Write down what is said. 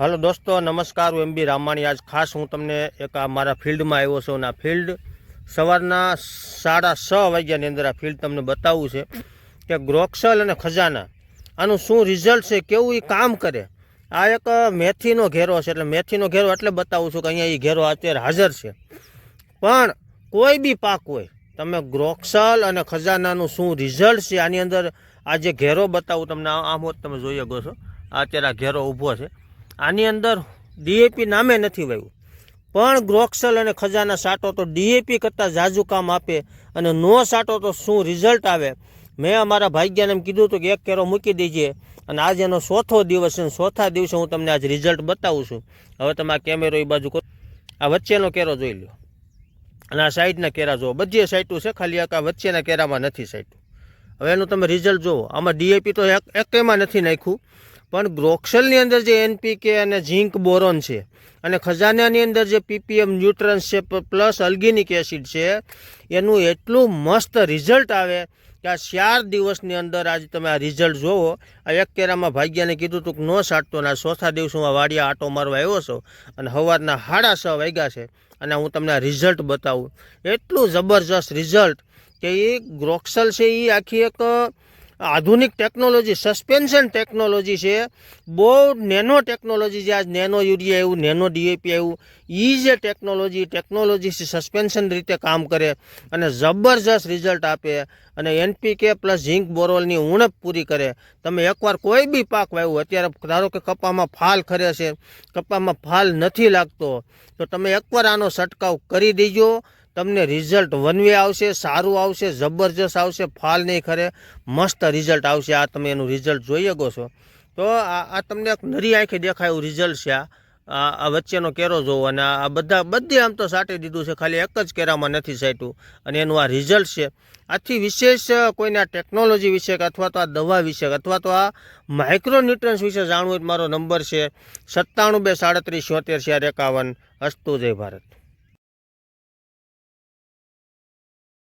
હાલો દોસ્તો, નમસ્કાર, હું એમ બી રામાણી. આજ ખાસ હું તમને એક આ મારા ફિલ્ડમાં આવ્યો છું અને આ ફિલ્ડ સવારના સાડા છ વાગ્યાની અંદર આ ફિલ્ડ તમને બતાવવું છે કે ગ્રોક્સલ અને ખજાના, આનું શું રિઝલ્ટ છે, કેવું એ કામ કરે? આ એક મેથીનો ઘેરો છે, એટલે મેથીનો ઘેરો એટલે બતાવું છું કે અહીંયા એ ઘેરો અત્યારે હાજર છે. પણ કોઈ બી પાક હોય, તમે ગ્રોક્સલ અને ખજાનાનું શું રિઝલ્ટ છે, આની અંદર આ જે ઘેરો બતાવું, તમને આમ તમે જોઈ શકો છો. અત્યારે આ ઘેરો ઊભો છે. આની અંદર ડીએપી નામે નથી વાવ્યું. પણ ગ્રોક્સલ અને ખજાના સાટો તો ડીએપી કરતાં ઝાઝું કામ આપે અને નો સાટો તો શું રિઝલ્ટ આવે? મેં અમારા ભાગ્યાને એમ કીધું હતું કે એક કેરો મૂકી દેજે અને આજે એનો ચોથો દિવસ છે ચોથા દિવસે હું તમને આજ રિઝલ્ટ બતાવું છું. હવે તમે આ કેમેરો એ બાજુ કરો. આ વચ્ચેનો કેરો જોઈ લો અને આ સાઈડના કેરા જુઓ. બધી સાઈટું છે, ખાલી આ વચ્ચેના કેરામાં નથી સાઈટું હવે એનું તમે રિઝલ્ટ જુઓ. આમાં ડીએપી તો એક એમાં નથી નાખ્યું. પણ ગ્રોક્સલની અંદર જે એનપીકે અને ઝીંક બોરોન છે અને ખજાનાની અંદર જે પીપીએમ ન્યુટ્રન્સ છે પ્લસ અલ્ગિનિક એસિડ છે, એનું એટલું મસ્ત રિઝલ્ટ આવે કે આ ચાર દિવસની અંદર આજે તમે આ રિઝલ્ટ જોવો. આ એક કેરામાં ભાગ્યાને કીધું હતું કે ન સાટતો અને ચોથા દિવસમાં વાડિયા આટો મારવા આવ્યો છો અને સવારના સાડા છ વાગ્યા છે અને હું તમને આ રિઝલ્ટ બતાવું. એટલું જબરજસ્ત રિઝલ્ટ કે એ ગ્રોક્સલ છે એ આખી એક આધુનિક ટેકનોલોજી સસ્પેન્શન ટેકનોલોજી છે. બહુ નેનો ટેકનોલોજી છે. આજ નેનો યુરિયા આવ્યું, નેનો ડીએપી આવ્યું. એ જે ટેકનોલોજી ટેકનોલોજી છે સસ્પેન્શન રીતે કામ કરે અને જબરજસ્ત રિઝલ્ટ આપે અને એનપીકે પ્લસ ઝીંક બોરોલની ઉણપ પૂરી કરે. તમે એકવાર કોઈ બી પાક વાવ્યું, અત્યારે ધારો કે કપામાં ફાલ ખરે છે, કપામાં ફાલ નથી લાગતો, તો તમે એકવાર આનો છંટકાવ કરી દેજો. તમને રિઝલ્ટ વન વે આવશે, સારું આવશે, જબરજસ્ત આવશે, ફાલ નહીં ખરે, મસ્ત રિઝલ્ટ આવશે. આ તમે એનું રિઝલ્ટ જોઈ શકો છો. તો આ તમને એક નરી આંખે દેખાય એવું રિઝલ્ટ છે આ. આ આ વચ્ચેનો કેરો જોવો અને આ બધા, બધે આમ તો સાટી દીધું છે, ખાલી એક જ કેરામાં નથી સાટ્યું. અને એનું આ રિઝલ્ટ છે. આથી વિશેષ કોઈને આ ટેકનોલોજી વિશે કે અથવા તો આ દવા વિશે અથવા તો આ માઇક્રોન્યુટ્રન્સ વિશે જાણવું હોય મારો નંબર છે સત્તાણું બે સાડત્રીસ છોતેર ચાર એકાવન. અસ્તુ જય ભારત.